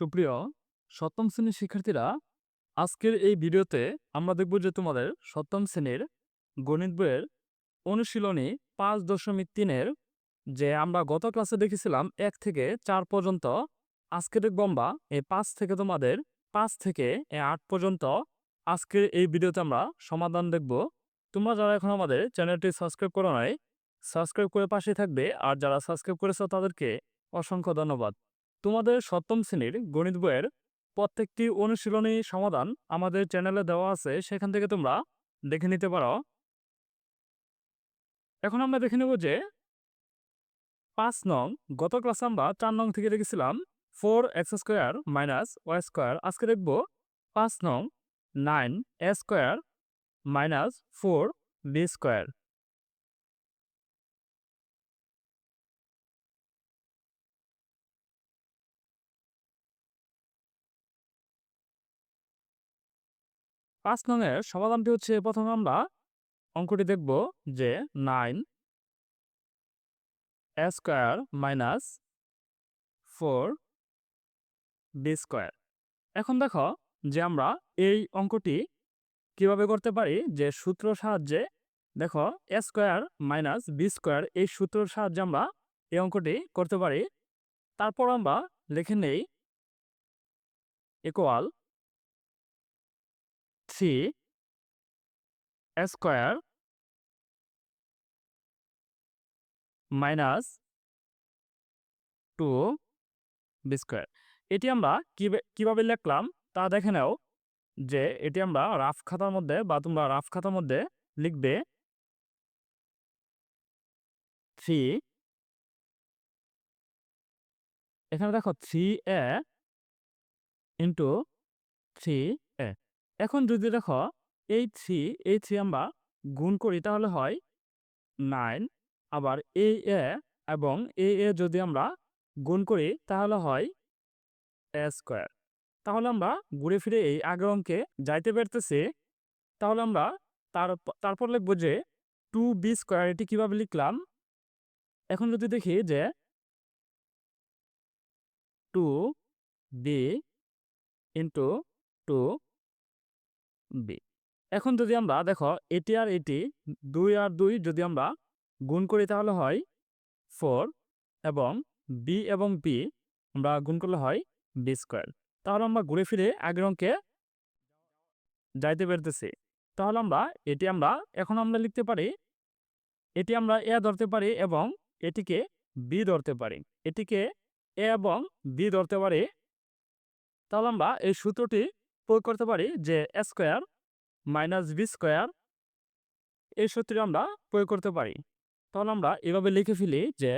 সুপ্রিয় সপ্তম শ্রেণির শিক্ষার্থীরা, আজকের এই ভিডিওতে আমরা দেখব যে তোমাদের সপ্তম শ্রেণির গণিত বইয়ের অনুশীলনী পাঁচ দশমিক তিনের যে আমরা গত ক্লাসে দেখেছিলাম এক থেকে চার পর্যন্ত আজকের আমরা এই পাঁচ থেকে তোমাদের পাঁচ থেকে এই আট পর্যন্ত। আজকের এই ভিডিওতে আমরা সমাধান দেখব। তোমরা যারা এখন আমাদের চ্যানেলটি সাবস্ক্রাইব করো নাই, সাবস্ক্রাইব করে পাশে থাকবে। আর যারা সাবস্ক্রাইব করেছ তাদেরকে অসংখ্য ধন্যবাদ। তোমাদের সপ্তম শ্রেণির গণিত বইয়ের প্রত্যেকটি অনুশীলনী সমাধান আমাদের চ্যানেলে দেওয়া আছে, সেখান থেকে তোমরা দেখে নিতে পারো। এখন আমরা দেখে নেব যে পাঁচ নং গত ক্লাসে আমরা চার নং থেকে দেখেছিলাম four X square minus Y square. আজকে দেখব পাঁচ নং nine A square minus four B square. পাঁচ নংয়ের সমাধানটি হচ্ছে প্রথমে আমরা অঙ্কটি দেখব যে nine square minus four B square. এখন দেখো যে আমরা এই অঙ্কটি কীভাবে করতে পারি যে সূত্র সাহায্যে দেখো A square minus B square এই সূত্রের সাহায্যে আমরা এই অঙ্কটি করতে পারি। তারপর আমরা লিখে নেই equal three square minus two B square. এটি আমরা কীভাবে লিখলাম? তা দেখে নাও যে এটি আমরা রাফ খাতার মধ্যে বা তোমরা রাফ খাতার মধ্যে লিখবে থ্রি এখানে দেখো থ্রি এ ইন্টু থ্রি এখন যদি দেখো, এই থ্রি এই থ্রি আমরা গুণ করি, তাহলে হয় নাইন আবার এ এ এবং এ এ যদি আমরা গুণ করি, তাহলে হয় এ স্কোয়ার তাহলে আমরা ঘুরে ফিরে এই আগের অঙ্কে যাইতে পারতেছি। তাহলে আমরা তার, তারপর লিখব যে টু বি স্কোয়ার এটি কীভাবে লিখলাম? এখন যদি দেখি যে two B into two B. এখন যদি আমরা দেখো এটি আর এটি দুই আর দুই যদি আমরা গুণ করি তাহলে হয় ফোর এবং বি এবং বি আমরা গুণ করলে হয় বি স্কোয়ার তাহলে আমরা ঘুরে ফিরে আগের অঙ্কে যাইতে পেরতেছি। তাহলে আমরা এটি আমরা এখন আমরা লিখতে পারি এটি আমরা এ ধরতে পারি এবং এটিকে বি ধরতে পারি। এটিকে এ এবং বি ধরতে পারি। তাহলে আমরা এই সূত্রটি প্রয়োগ করতে পারি যে স্কোয়ার মাইনাস বি স্কোয়ার এই সূত্রটি আমরা প্রয়োগ করতে পারি। তাহলে আমরা এভাবে লিখে ফেলি যে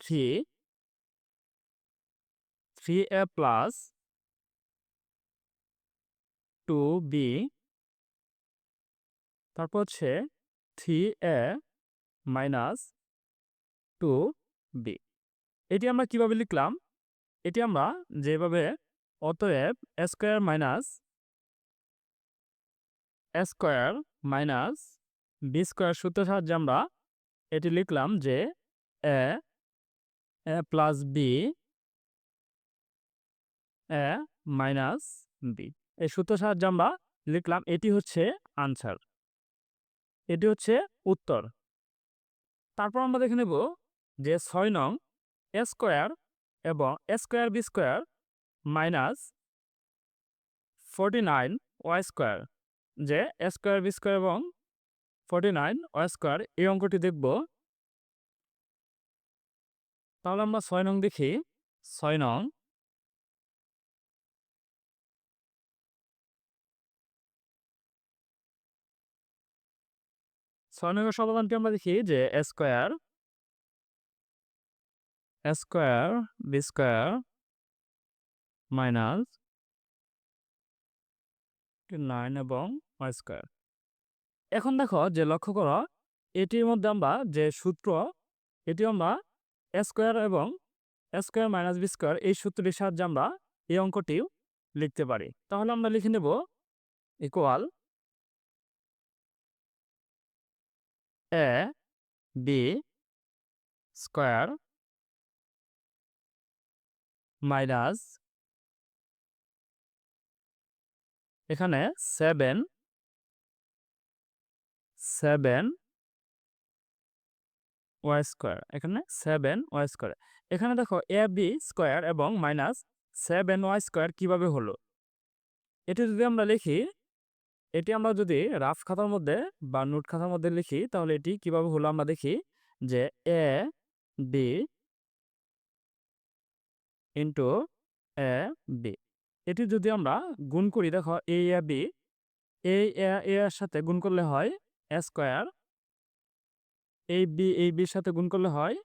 three three A plus two B তারপর হচ্ছে three A minus two B এটি আমরা কীভাবে লিখলাম? এটি আমরা যেভাবে অতএব square minus square minus B square সূত্র সাহায্যে আমরা এটি লিখলাম যে A A plus B A minus B এই সূত্র সাহায্যে আমরা লিখলাম এটি হচ্ছে আনসার এটি হচ্ছে উত্তর। তারপর আমরা দেখে নেব যে ছয় নং এ স্কোয়ার এবং A square B square minus forty nine Y square, যে স্কোয়ার, বি স্কোয়ার এবং ফোরটি নাইন ওয়াই স্কোয়ার, এই অঙ্কটি দেখব। তাহলে আমরা ছয় নং দেখি। ছয় নং ছয় নং সমাধানটি আমরা দেখি যে square square, B square minus nine এবং ওয়াই স্কোয়ার এখন দেখো যে লক্ষ্য করো, এটির মধ্যে আমরা যে সূত্র এটি আমরা স্কোয়ার এবং স্কোয়ার মাইনাস বি স্কোয়ার এই সূত্রটির সাহায্যে আমরা এই অঙ্কটিও লিখতে পারি। তাহলে আমরা লিখে নেব equal A B square minus এখানে সেভেন সেভেন ওয়াই স্কোয়ার এখানে সেভেন ওয়াই স্কোয়ার এখানে দেখো এ বি স্কোয়ার এবং মাইনাস সেভেন ওয়াই স্কোয়ার কীভাবে হলো? এটি যদি আমরা লিখি, এটি আমরা যদি রাফ খাতার মধ্যে বা নোট খাতার মধ্যে লিখি, তাহলে এটি কীভাবে হলো আমরা দেখি যে A B into A B এটি যদি আমরা গুণ করি, দেখো এ এ বি এ এর সাথে গুণ করলে হয় এ স্কোয়ার এই বি এই বির সাথে গুণ করলে হয়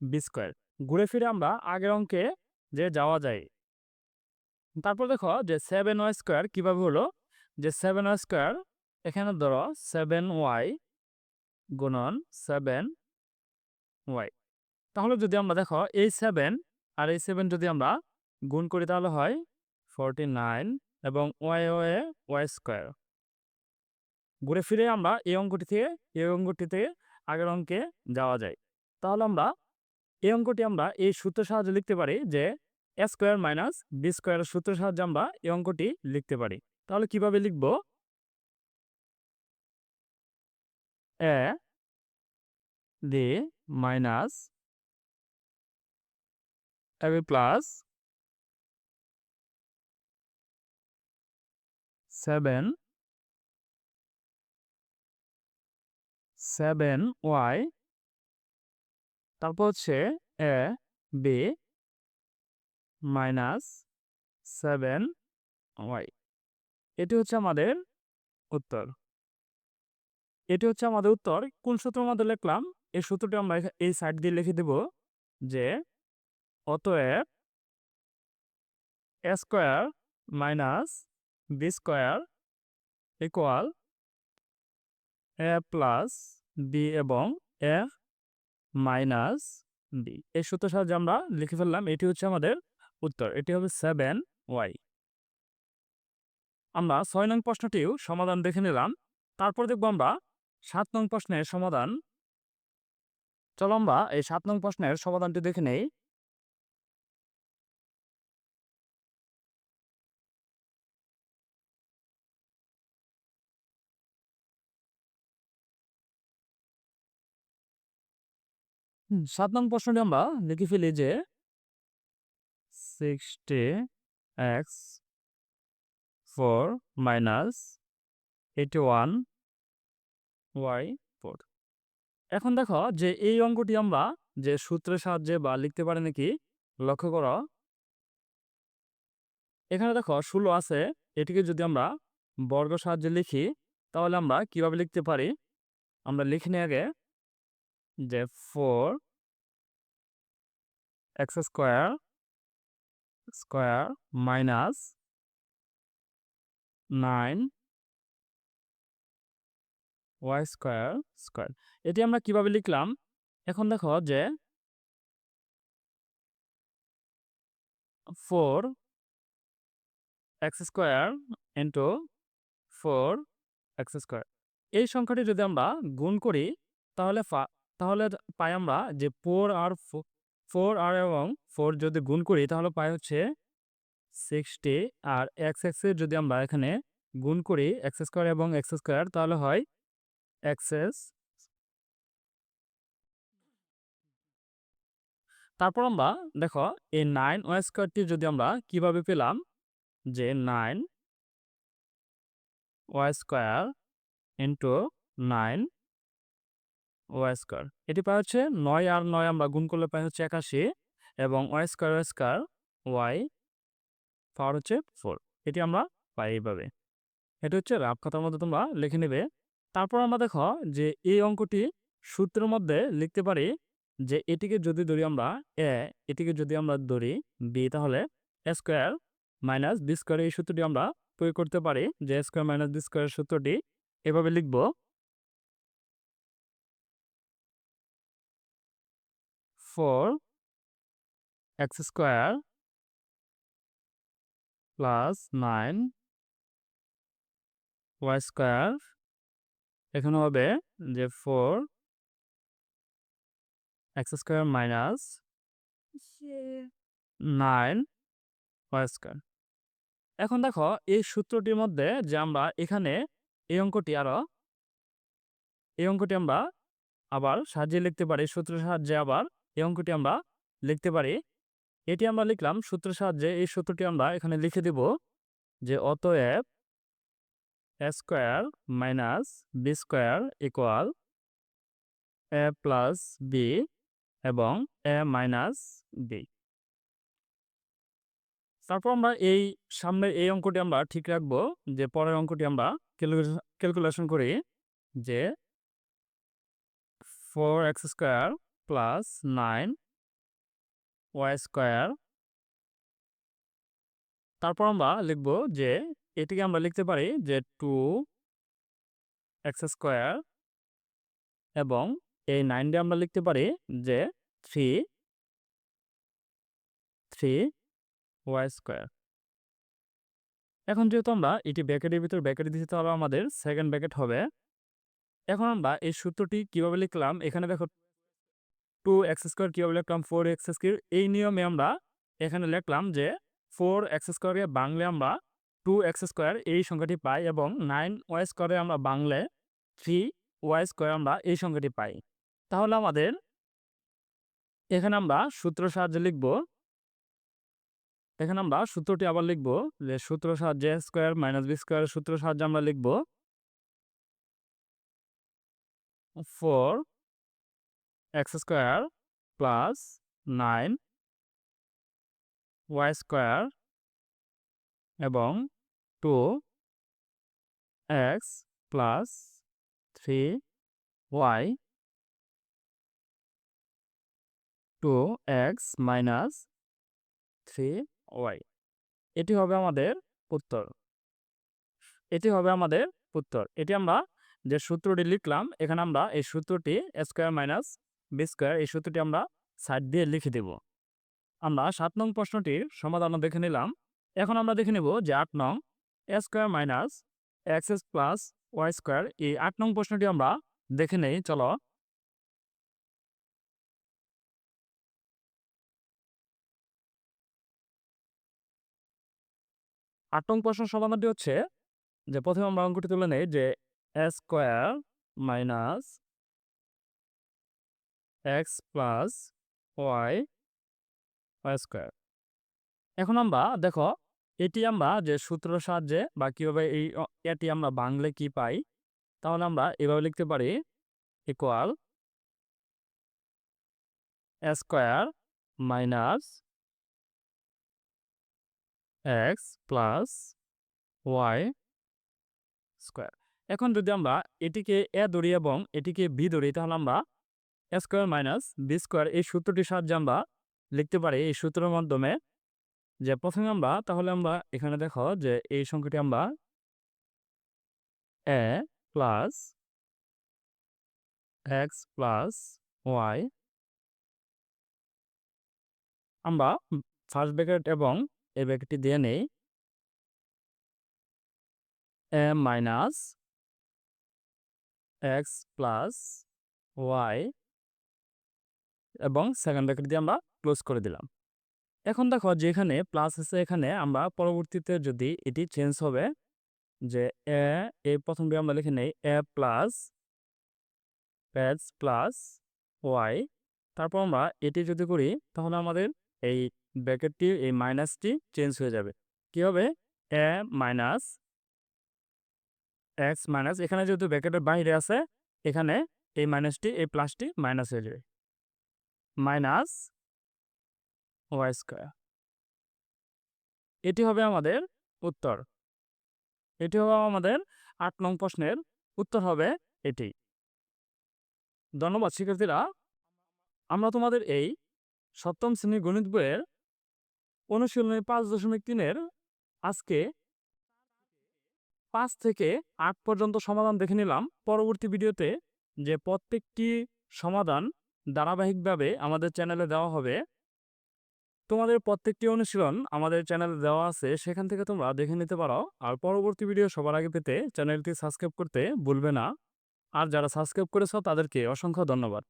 বি স্কোয়ার ঘুরে ফিরে আমরা আগের অঙ্কে যে যাওয়া যায়, তারপর দেখো যে সেভেন ওয়াই স্কোয়ার কীভাবে হলো? যে সেভেন ওয়াই স্কোয়ার এখানে ধরো সেভেন ওয়াই গুণন সেভেন ওয়াই তাহলে যদি আমরা দেখো এই সেভেন আর এই সেভেন যদি আমরা গুণ করি, তাহলে হয় নাইন এবং ওয়াই ওয়ে ওয়াই স্কোয়ার। ঘুরে ফিরে আমরা এই অঙ্কটি থেকে, এই অঙ্কটি থেকে আগের অঙ্কে যাওয়া যায়। তাহলে আমরা এই অঙ্কটি আমরা এই সূত্রের সাহায্যে লিখতে পারি যে এ স্কোয়ার মাইনাস বি স্কোয়ারের সূত্রের সাহায্যে আমরা এই অঙ্কটি লিখতে পারি। তাহলে কীভাবে লিখব? A D minus A B plus seven seven Y তারপর হচ্ছে A B minus seven Y এটি হচ্ছে আমাদের উত্তর। এটি হচ্ছে আমাদের উত্তর। কোন সূত্রের মধ্যে লিখলাম? এই সূত্রটি আমরা এই সাইড দিয়ে লিখে দেব যে অতএব square minus b square equal a plus b এবং এ মাইনাস বি এই সূত্রের সাহায্যে আমরা লিখে ফেললাম, এটি হচ্ছে আমাদের উত্তর, এটি হবে সেভেন ওয়াই আমরা ছয় নং প্রশ্নটিও সমাধান দেখে নিলাম, তারপর দেখব আমরা সাত নং প্রশ্নের সমাধান। চলো আমরা এই সাত নং প্রশ্নের সমাধানটি দেখে নেই। সাত নং প্রশ্নটি আমরা লিখে ফেলি যে sixty x four minus eighty one y four এখন দেখো যে এই অঙ্কটি আমরা যে সূত্রের সাহায্যে বা লিখতে পারি নাকি, লক্ষ্য করো। এখানে দেখো ষোলো আছে, এটিকে যদি আমরা বর্গ সাহায্যে লিখি, তাহলে আমরা কীভাবে লিখতে পারি? আমরা লিখে আগে যে four x square square minus nine y square square এটি আমরা কীভাবে লিখলাম? এখন দেখো যে four x square into four x square এই সংখ্যাটি যদি আমরা গুণ করি, তাহলে তাহলে পাই আমরা যে ফোর আর ফোর আর এবং ফোর যদি গুণ করি তাহলে পাই হচ্ছে সিক্সটি আর এক্স এক্সের যদি আমরা এখানে গুণ করি এক্স স্কোয়ার এবং এক্স স্কোয়ার তাহলে হয় এক্সএস তারপর আমরা দেখো এই নাইন ওয়াই স্কোয়ারটি যদি আমরা কীভাবে পেলাম? যে nine y square into nine y square এটি পাই হচ্ছে নয় আর নয় আমরা গুণ করলে পাই হচ্ছে একাশি এবং y square y square y power হচ্ছে ফোর এটি আমরা পাই এইভাবে। এটা হচ্ছে রাফ খাতার মধ্যে তোমরা লিখে নেবে। তারপর আমরা দেখো যে এই অঙ্কটি সূত্রের মধ্যে লিখতে পারি যে এটিকে যদি ধরি আমরা এ এটিকে যদি আমরা ধরি বি তাহলে a square minus b square এই সূত্রটি আমরা প্রয়োগ করতে পারি যে স্কোয়ার মাইনাস বি স্কোয়ার সূত্রটি এভাবে লিখব। Four x square plus nine y square এখানে হবে যে four x square minus nine y square এখন দেখো, এই সূত্রটির মধ্যে যে আমরা এখানে এই অঙ্কটি আরও এই অঙ্কটি আমরা আবার সাহায্যে লিখতে পারি সূত্রের সাহায্যে আবার এই অঙ্কটি আমরা লিখতে পারি। এটি আমরা লিখলাম সূত্রের সাহায্যে এই সূত্রটি আমরা এখানে লিখে দেব যে অতএব a square minus b square equal a plus b এবং এ মাইনাস বি তারপর আমরা এই সামনের এই অঙ্কটি আমরা ঠিক রাখব যে পরের অঙ্কটি আমরা ক্যালকুলেশন করি যে four x square plus nine y square তারপর আমরা লিখব যে এটিকে আমরা লিখতে পারি যে টু এক্স স্কোয়ার এবং এই নাইনটি আমরা লিখতে পারি যে থ্রি থ্রি ওয়াই স্কোয়ার এখন যেহেতু আমরা এটি ব্যাকেটের ভিতর ব্যাকেট দিতে তাহলে আমাদের সেকেন্ড ব্যাকেট হবে। এখন আমরা এই সূত্রটি কীভাবে লিখলাম, এখানে দেখো টু এক্স স্কোয়ার কীভাবে লিখলাম? ফোর এক্স স্কোয়ার এই নিয়মে আমরা এখানে লিখলাম যে ফোর এক্স স্কোয়ারকে বাংলে আমরা টু এক্স স্কোয়ার এই সংখ্যাটি পাই এবং নাইন ওয়াই স্কোয়ারে আমরা বাংলে থ্রি ওয়াই স্কোয়ার আমরা এই সংখ্যাটি পাই। তাহলে আমাদের এখানে আমরা সূত্র সাহায্যে লিখব, এখানে আমরা সূত্রটি আবার লিখব যে সূত্র সাহায্যে স্কোয়ার মাইনাস বি স্কোয়ার সূত্র সাহায্যে আমরা লিখব four x square plus nine y square এবং two x plus three y two x minus three y এটি হবে আমাদের উত্তর। এটি হবে আমাদের উত্তর। এটি আমরা যে সূত্রটি লিখলাম, এখানে আমরা এই সূত্রটি স্কোয়ার মাইনাস বি স্কোয়ার এই সূত্রটি আমরা সাইড দিয়ে লিখে দেব। আমরা সাত নং প্রশ্নটির সমাধান দেখে নিলাম। এখন আমরা দেখে নেব যে আট নং a square minus x s plus y square এই আট নং প্রশ্নটি আমরা দেখে নেই, চলো। আট নং প্রশ্ন সমাধানটি হচ্ছে যে প্রথমে আমরা অঙ্কটি তুলে নেই যে a square minus x plus y y square. এখন আমরা, দেখো, এটি আমরা যে সূত্র সাহায্যে বা কীভাবে এই এটি আমরা বাংলে কি পাই, তাহলে আমরা এভাবে লিখতে পারি equal square minus x plus y square. এখন যদি আমরা এটিকে এ ধরি এবং এটিকে বি ধরি, তাহলে আমরা a square minus b square এই সূত্রটির সাহায্যে আমরা লিখতে পারি এই সূত্রের মাধ্যমে যে প্রথমে আমরা, তাহলে আমরা এখানে দেখো যে এই সংখ্যাটি আমরা a plus x plus y আমরা ফার্স্ট ব্র্যাকেট এবং এই ব্র্যাকেটটি দিয়ে নেই। A minus x plus y এবং সেকেন্ড ব্র্যাকেট দিয়ে আমরা ক্লোজ করে দিলাম। এখন দেখো যেখানে প্লাস আছে এখানে আমরা পরবর্তীতে যদি এটি চেঞ্জ হবে, যে এ এই প্রথমটি আমরা লিখে নেই, এ প্লাস প্যাচ প্লাস ওয়াই তারপর আমরা এটি যদি করি, তাহলে আমাদের এই ব্র্যাকেটটি এই মাইনাসটি চেঞ্জ হয়ে যাবে। কি হবে? এ মাইনাস এক্স মাইনাস এখানে যেহেতু ব্র্যাকেটের বাইরে আছে, এখানে এই মাইনাসটি এই প্লাসটি মাইনাস হয়ে যাবে। Minus y square. এটি হবে আমাদের উত্তর। এটি হবে আমাদের আট নং প্রশ্নের উত্তর হবে এটি। ধন্যবাদ, শিক্ষার্থীরা। আমরা তোমাদের এই সপ্তম শ্রেণির গণিত বইয়ের অনুশীলনী পাঁচ দশমিক তিনের আজকে পাঁচ থেকে আট পর্যন্ত সমাধান দেখে নিলাম। পরবর্তী ভিডিওতে যে প্রত্যেকটি সমাধান ধারাবাহিকভাবে আমাদের চ্যানেলে দেওয়া হবে। তোমাদের প্রত্যেকটি অনুশীলন আমাদের চ্যানেলে দেওয়া আছে, সেখান থেকে তোমরা দেখে নিতে পারো। আর পরবর্তী ভিডিও সবার আগে পেতে চ্যানেলটি সাবস্ক্রাইব করতে ভুলবে না। আর যারা সাবস্ক্রাইব করেছ তাদেরকে অসংখ্য ধন্যবাদ।